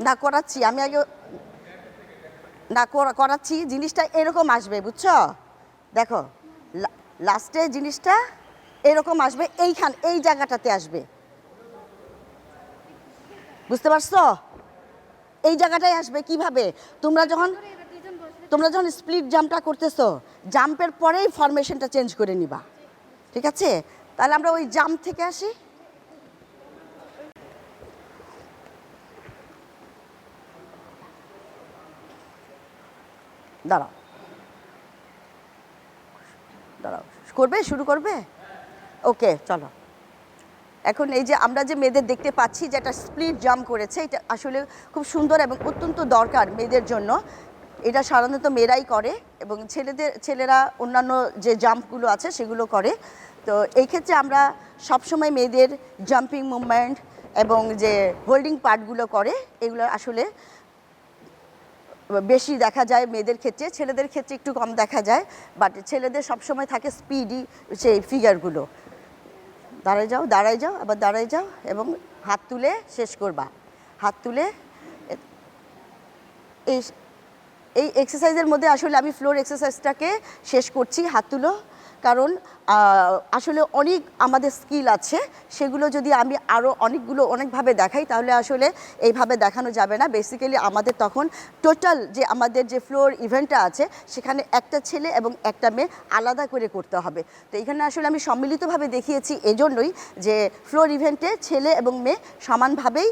না করাচ্ছি, আমি আগে না করা- করাচ্ছি, জিনিসটা এরকম আসবে, বুঝছ? দেখো লাস্টে জিনিসটা এরকম আসবে, এইখান এই জায়গাটাতে আসবে। বুঝতে পারছ? এই জায়গাটায় আসবে কীভাবে? তোমরা যখন তোমরা যখন স্প্লিট জাম্পটা করতেছো জাম্পের পরেই ফরমেশনটা চেঞ্জ করে নিবা। ঠিক আছে? তাহলে আমরা ওই জাম্প থেকে আসি। দাঁড়াও। দাঁড়াও। করবে? শুরু করবে? ওকে, চলো। এখন এই যে আমরা যে মেয়েদের দেখতে পাচ্ছি যে একটা স্প্লিট জাম্প করেছে, এটা আসলে খুব সুন্দর এবং অত্যন্ত দরকার মেয়েদের জন্য। এটা সাধারণত মেয়েরাই করে এবং ছেলেদের, ছেলেরা অন্যান্য যে জাম্পগুলো আছে সেগুলো করে। তো এই ক্ষেত্রে আমরা সবসময় মেয়েদের জাম্পিং মুভমেন্ট এবং যে হোল্ডিং পার্টগুলো করে, এগুলো আসলে বেশি দেখা যায় মেয়েদের ক্ষেত্রে, ছেলেদের ক্ষেত্রে একটু কম দেখা যায় বাট ছেলেদের সবসময় থাকে স্পিডি সেই ফিগারগুলো দাঁড়ায় যাও দাঁড়ায় যাও, আবার দাঁড়ায় যাও এবং হাত তুলে শেষ করবা। হাত তুলে এই এই এক্সারসাইজের মধ্যে আসলে আমি ফ্লোর এক্সারসাইজটাকে শেষ করছি, হাত তুলো। কারণ আসলে অনেক আমাদের স্কিল আছে, সেগুলো যদি আমি আরও অনেকগুলো অনেকভাবে দেখাই, তাহলে আসলে এইভাবে দেখানো যাবে না। বেসিক্যালি আমাদের তখন টোটাল যে আমাদের যে ফ্লোর ইভেন্টটা আছে, সেখানে একটা ছেলে এবং একটা মেয়ে আলাদা করে করতে হবে। তো এখানে আসলে আমি সম্মিলিতভাবে দেখিয়েছি এজন্যই যে ফ্লোর ইভেন্টে ছেলে এবং মেয়ে সমানভাবেই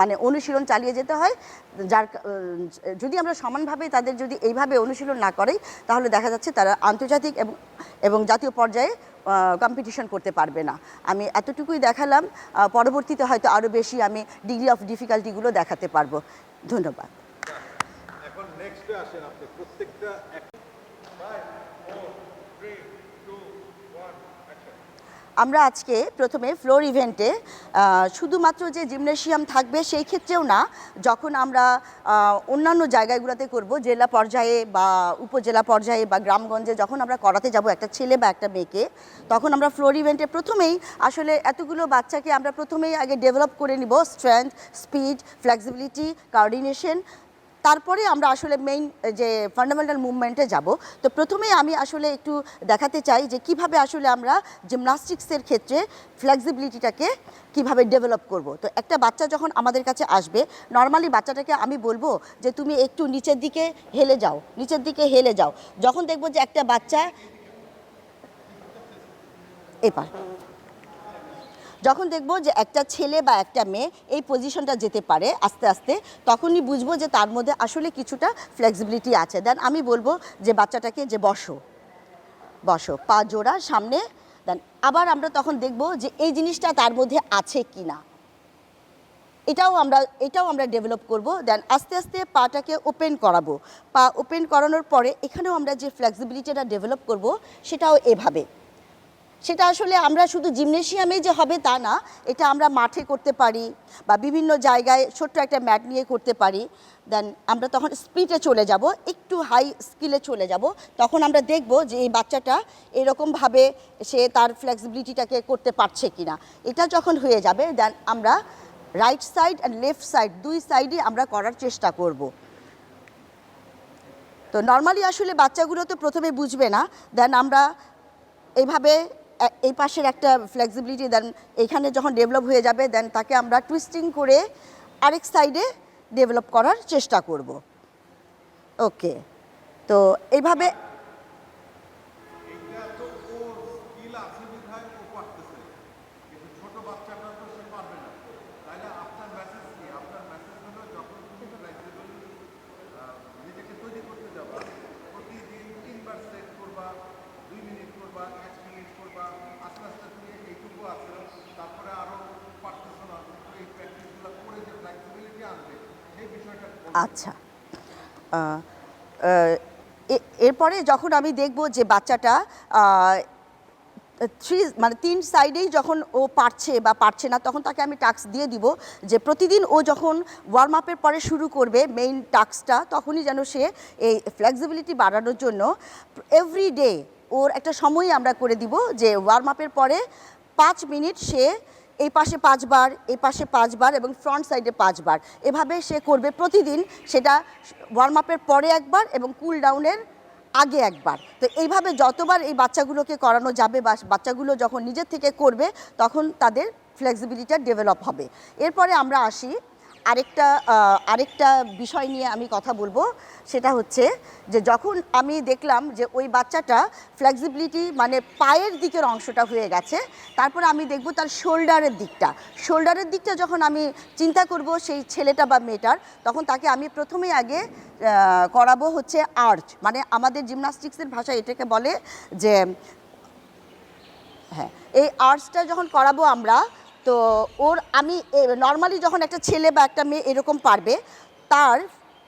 মানে অনুশীলন চালিয়ে যেতে হয়, যার যদি আমরা সমানভাবে তাদের যদি এইভাবে অনুশীলন না করি তাহলে দেখা যাচ্ছে তারা আন্তর্জাতিক এবং এবং জাতীয় পর্যায়ে কম্পিটিশন করতে পারবে না। আমি এতটুকুই দেখালাম পরবর্তীতে হয়তো আরও বেশি আমি ডিগ্রি অফ ডিফিকাল্টিগুলো দেখাতে পারব। ধন্যবাদ। এখন আসেন আপনি, প্রত্যেকটা আমরা আজকে প্রথমে ফ্লোর ইভেন্টে শুধুমাত্র যে জিমনেশিয়াম থাকবে সেই ক্ষেত্রেও না, যখন আমরা অন্যান্য জায়গাগুলোতে করব, জেলা পর্যায়ে বা উপজেলা পর্যায়ে বা গ্রামগঞ্জে যখন আমরা করাতে যাব একটা ছেলে বা একটা মেয়েকে, তখন আমরা ফ্লোর ইভেন্টে প্রথমেই আসলে এতগুলো বাচ্চাকে আমরা প্রথমেই আগে ডেভেলপ করে নিব স্ট্রেংথ স্পিড ফ্লেক্সিবিলিটি কোঅর্ডিনেশন তারপরে আমরা আসলে মেইন যে ফান্ডামেন্টাল মুভমেন্টে যাব। তো প্রথমেই আমি আসলে একটু দেখাতে চাই যে কীভাবে আসলে আমরা জিমনাস্টিক্সের ক্ষেত্রে ফ্লেক্সিবিলিটিটাকে কীভাবে ডেভেলপ করব। তো একটা বাচ্চা যখন আমাদের কাছে আসবে নর্মালি বাচ্চাটাকে আমি বলব যে তুমি একটু নিচের দিকে হেলে যাও, নিচের দিকে হেলে যাও। যখন দেখব যে একটা বাচ্চা এপার যখন দেখব যে একটা ছেলে বা একটা মেয়ে এই পজিশনটা যেতে পারে আস্তে আস্তে, তখনই বুঝব যে তার মধ্যে আসলে কিছুটা ফ্লেক্সিবিলিটি আছে। দেন আমি বলব যে বাচ্চাটাকে যে বসো বসো, পা জোড়া সামনে দেন আবার আমরা তখন দেখব যে এই জিনিসটা তার মধ্যে আছে কি না এটাও আমরা এটাও আমরা ডেভেলপ করব। দেন আস্তে আস্তে পাটাকে ওপেন করাবো। পা ওপেন করানোর পরে এখানেও আমরা যে ফ্লেক্সিবিলিটিটা ডেভেলপ করব সেটাও এভাবে। সেটা আসলে আমরা শুধু জিমনেশিয়ামে যে হবে তা না, এটা আমরা মাঠে করতে পারি বা বিভিন্ন জায়গায় ছোট্ট একটা ম্যাট নিয়ে করতে পারি। দেন আমরা তখন স্পিডে চলে যাব, একটু হাই স্কিলে চলে যাব। তখন আমরা দেখব যে এই বাচ্চাটা এরকমভাবে সে তার ফ্লেক্সিবিলিটিটাকে করতে পারছে কি না এটা যখন হয়ে যাবে দেন আমরা right side and left side দুই সাইডে আমরা করার চেষ্টা করব। তো নর্মালি আসলে বাচ্চাগুলো তো প্রথমে বুঝবে না দেন আমরা এইভাবে এ- এই পাশের একটা ফ্লেক্সিবিলিটি দেন এখানে যখন ডেভেলপ হয়ে যাবে দেন তাকে আমরা টুইস্টিং করে আরেক সাইডে ডেভেলপ করার চেষ্টা করব। ওকে তো এইভাবে এইটা তো ওর স্কিল আছে বিধায় ও পারতেছে কিন্তু ছোট বাচ্চাটা তো সে পারবে না তাহলে আপনার মেসেজ কি আপনার মেসেজ হলো যখন তুমি ফ্লেক্সিবল নিজেকে তৈরি করতে যাবা প্রতিদিন তিনবার সেট করবা দুই মিনিট করবা এক মিনিট করবা আস্তে আস্তে তুমি এইটুকু আছে তারপরে আরও পারতেছো না কিন্তু এই প্র্যাকটিসগুলো করে যে ফ্লেক্সিবিলিটি আনবে সেই বিষয়টা বলুন। আচ্ছা। এরপরে যখন আমি দেখব যে বাচ্চাটা থ্রি মানে তিন সাইডেই যখন ও পারছে বা পারছে না, তখন তাকে আমি টাস্ক দিয়ে দিব যে প্রতিদিন ও যখন ওয়ার্ম আপের পরে শুরু করবে মেইন টাস্কটা, তখনই যেন সে এই ফ্লেক্সিবিলিটি বাড়ানোর জন্য এভরি ডে ওর একটা সময় আমরা করে দিব যে ওয়ার্ম আপের পরে পাঁচ মিনিট সে এই পাশে পাঁচবার, এই পাশে পাঁচবার এবং ফ্রন্ট সাইডে পাঁচবার। এভাবে সে করবে প্রতিদিন, সেটা ওয়ার্ম আপের পরে একবার এবং কুল ডাউনের আগে একবার। তো এইভাবে যতবার এই বাচ্চাগুলোকে করানো যাবে বা বাচ্চাগুলো যখন নিজের থেকে করবে, তখন তাদের ফ্লেক্সিবিলিটিটা ডেভেলপ হবে। এরপরে আমরা আসি আরেকটা আরেকটা বিষয় নিয়ে আমি কথা বলব। সেটা হচ্ছে যে যখন আমি দেখলাম যে ওই বাচ্চাটা ফ্লেক্সিবিলিটি মানে পায়ের দিকের অংশটা হয়ে গেছে, তারপর আমি দেখব তার শোল্ডারের দিকটা। শোল্ডারের দিকটা যখন আমি চিন্তা করব সেই ছেলেটা বা মেয়েটার, তখন তাকে আমি প্রথমেই আগে করাবো হচ্ছে আর্চ মানে আমাদের জিমনাস্টিক্সের ভাষা এটাকে বলে যে হ্যাঁ এই আর্টসটা যখন করাবো আমরা তো ওর আমি নর্মালি যখন একটা ছেলে বা একটা মেয়ে এরকম পারবে, তার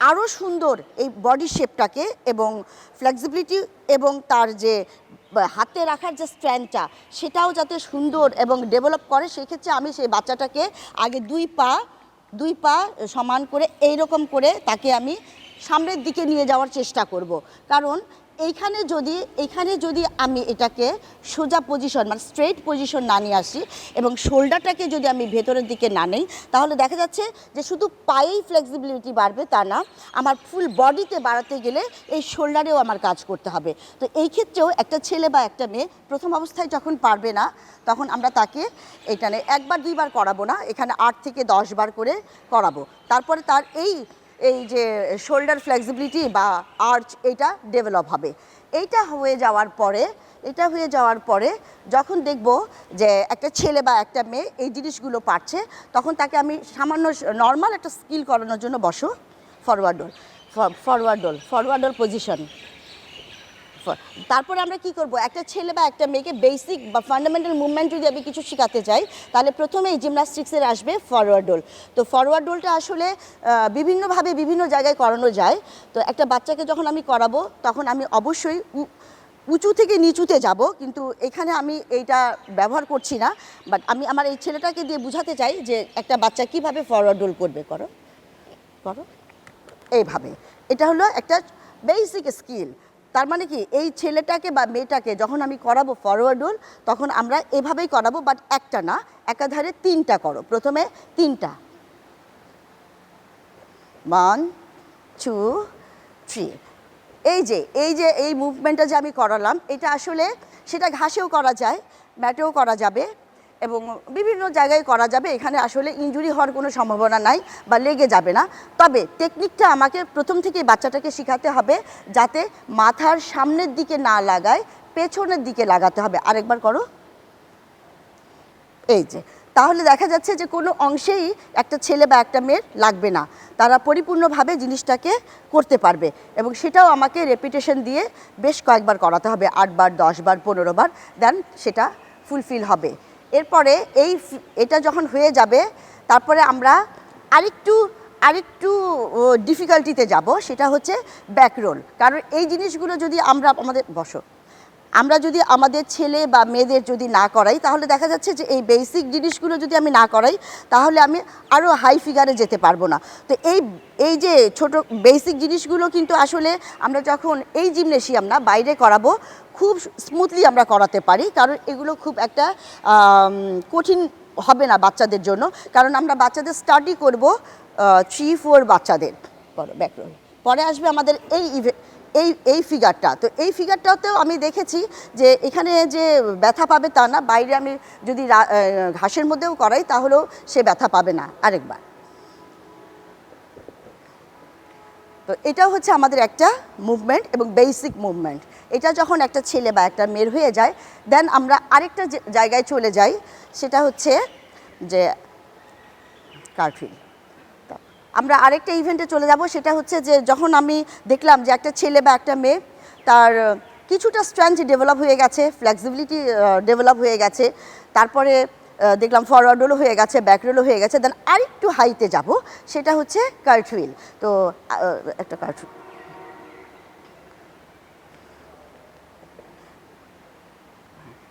আরও সুন্দর এই বডি শেপটাকে এবং ফ্লেক্সিবিলিটি এবং তার যে হাতে রাখার যে স্ট্র্যান্ডটা সেটাও যাতে সুন্দর এবং ডেভেলপ করে, সেক্ষেত্রে আমি সেই বাচ্চাটাকে আগে দুই পা দুই পা সমান করে এই রকম করে তাকে আমি সামনের দিকে নিয়ে যাওয়ার চেষ্টা করব। কারণ এইখানে যদি এইখানে যদি আমি এটাকে সোজা পজিশন মানে স্ট্রেট পজিশন না নিয়ে আসি এবং শোল্ডারটাকে যদি আমি ভেতরের দিকে না নেই, তাহলে দেখা যাচ্ছে যে শুধু পায়েই ফ্লেক্সিবিলিটি বাড়বে তা না, আমার ফুল বডিতে বাড়াতে গেলে এই শোল্ডারেও আমার কাজ করতে হবে। তো এই ক্ষেত্রেও একটা ছেলে বা একটা মেয়ে প্রথম অবস্থায় যখন পারবে না, তখন আমরা তাকে এখানে একবার দুইবার করাবো না, এখানে আট থেকে দশ বার করে করাবো। তারপরে তার এই এই যে শোল্ডার ফ্লেক্সিবিলিটি বা আর্চ এটা ডেভেলপ হবে। এইটা হয়ে যাওয়ার পরে, এটা হয়ে যাওয়ার পরে যখন দেখব যে একটা ছেলে বা একটা মেয়ে এই জিনিসগুলো পারছে, তখন তাকে আমি সামান্য নর্মাল একটা স্কিল করানোর জন্য বসো। ফরওয়ার্ড ডোল ফরওয়ার্ড ডোল ফরওয়ার্ড ডোল পজিশন তারপরে আমরা কি করব? একটা ছেলে বা একটা মেয়েকে বেসিক বা ফান্ডামেন্টাল মুভমেন্ট যদি আমি কিছু শেখাতে চাই, তাহলে প্রথমেই জিমনাস্টিক্সের আসবে ফরওয়ার্ড ডোল তো ফরওয়ার্ড ডোলটা আসলে বিভিন্নভাবে বিভিন্ন জায়গায় করানো যায়। তো একটা বাচ্চাকে যখন আমি করাবো, তখন আমি অবশ্যই উঁচু থেকে নিচুতে যাব, কিন্তু এখানে আমি এইটা ব্যবহার করছি না। বাট আমি আমার এই ছেলেটাকে দিয়ে বোঝাতে চাই যে একটা বাচ্চা কীভাবে ফরওয়ার্ড ডোল করবে, করো? করো? এইভাবে। এটা হলো একটা বেসিক স্কিল তার মানে কি? এই ছেলেটাকে বা মেয়েটাকে যখন আমি করাবো ফরওয়ার্ড রোল তখন আমরা এভাবেই করাবো বাট একটা না, একাধারে তিনটা করো। প্রথমে তিনটা। ওয়ান টু থ্রি এই যে এই যে, এই মুভমেন্টটা যে আমি করালাম, এটা আসলে সেটা ঘাসেও করা যায়, ম্যাটেও করা যাবে এবং বিভিন্ন জায়গায় করা যাবে। এখানে আসলে ইনজুরি হওয়ার কোনো সম্ভাবনা নাই বা লেগে যাবে না। তবে টেকনিকটা আমাকে প্রথম থেকে বাচ্চাটাকে শেখাতে হবে যাতে মাথার সামনের দিকে না লাগায়, পেছনের দিকে লাগাতে হবে। আরেকবার করো। এই যে, তাহলে দেখা যাচ্ছে যে কোনো অংশেই একটা ছেলে বা একটা মেয়ের লাগবে না। তারা পরিপূর্ণভাবে জিনিসটাকে করতে পারবে এবং সেটাও আমাকে রেপিটেশন দিয়ে বেশ কয়েকবার করাতে হবে। আটবার, দশবার পনেরো বার দেন সেটা ফুলফিল হবে। এরপরে এই এটা যখন হয়ে যাবে, তারপরে আমরা আরেকটু আরেকটু ডিফিকাল্টিতে যাব, সেটা হচ্ছে ব্যাকরোল কারণ এই জিনিসগুলো যদি আমরা আমাদের, বসো। আমরা যদি আমাদের ছেলে বা মেয়েদের যদি না করাই, তাহলে দেখা যাচ্ছে যে এই বেসিক জিনিসগুলো যদি আমি না করাই, তাহলে আমি আরও হাই ফিগারে যেতে পারব না। তো এই এই যে ছোট বেসিক জিনিসগুলো কিন্তু আসলে আমরা যখন এই জিমনেশিয়াম না বাইরে করাবো, খুব স্মুথলি আমরা করাতে পারি, কারণ এগুলো খুব একটা কঠিন হবে না বাচ্চাদের জন্য। কারণ আমরা বাচ্চাদের স্টাডি করব থ্রি ফোর বাচ্চাদের। ব্যাকরণ পরে আসবে আমাদের এই ইভে- এই এই ফিগারটা তো এই ফিগারটাতেও আমি দেখেছি যে এখানে যে ব্যথা পাবে তা না, বাইরে আমি যদি ঘাসের মধ্যেও করাই তাহলেও সে ব্যথা পাবে না আরেকবার। তো এটা হচ্ছে আমাদের একটা মুভমেন্ট এবং বেসিক মুভমেন্ট এটা যখন একটা ছেলে বা একটা মেয়ের হয়ে যায় দেন আমরা আরেকটা জায়গায় চলে যাই, সেটা হচ্ছে যে কার্ফিল আমরা আরেকটা ইভেন্টে চলে যাব, সেটা হচ্ছে যে যখন আমি দেখলাম যে একটা ছেলে বা একটা মেয়ে তার কিছুটা স্ট্রেংথ ডেভেলপ হয়ে গেছে ফ্লেক্সিবিলিটি ডেভেলপ হয়ে গেছে, তারপরে দেখলাম ফরওয়ার্ড হয়ে গেছে ব্যাক রোলও হয়ে গেছে দেন আরেকটু হাইতে যাব, সেটা হচ্ছে কার্টুইল তো একটা কার্টহুইল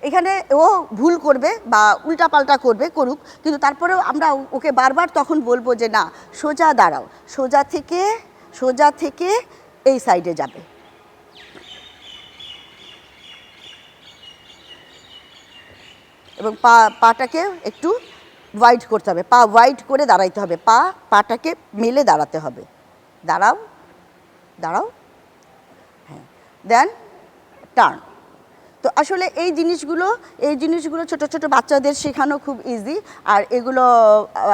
এখানে ও ভুল করবে বা উল্টাপাল্টা করবে করুক, কিন্তু তারপরেও আমরা ওকে বারবার তখন বলব যে না, সোজা দাঁড়াও, সোজা থেকে সোজা থেকে এই সাইডে যাবে। এবং পা, পাটাকে একটু ওয়াইড করতে হবে, পা ওয়াইড করে দাঁড়াইতে হবে, পা, পাটাকে মেলে দাঁড়াতে হবে। দাঁড়াও দাঁড়াও হ্যাঁ দেন টার্ন তো আসলে এই জিনিসগুলো এই জিনিসগুলো ছোট ছোট বাচ্চাদের শেখানো খুব ইজি আর এগুলো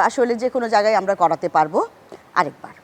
আসলে যে কোনো জায়গায় আমরা করাতে পারব আরেকবার।